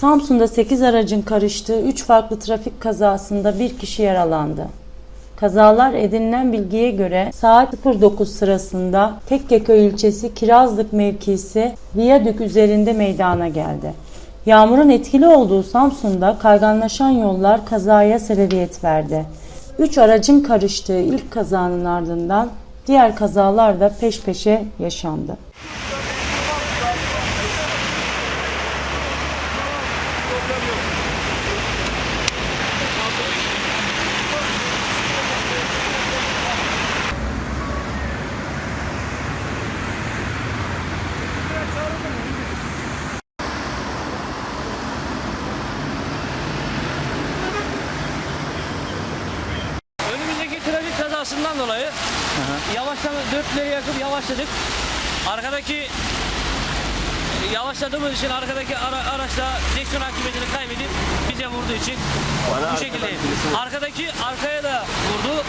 Samsun'da 8 aracın karıştığı 3 farklı trafik kazasında bir kişi yaralandı. Kazalar edinilen bilgiye göre saat 09 sırasında Tekkeköy ilçesi Kirazlık mevkisi Viyadük üzerinde meydana geldi. Yağmurun etkili olduğu Samsun'da kayganlaşan yollar kazaya sebebiyet verdi. 3 aracın karıştığı ilk kazanın ardından diğer kazalar da peş peşe yaşandı. Önümüzdeki trafik kazasından dolayı yavaşlama dörtleri yakıp yavaşladık. Arkadaki yavaşladığımız için arkadaki ara, araçla direksiyon hakimiyetini kaybedip bize vurduğu için bu şekilde. Arkadaki arkaya da vurdu.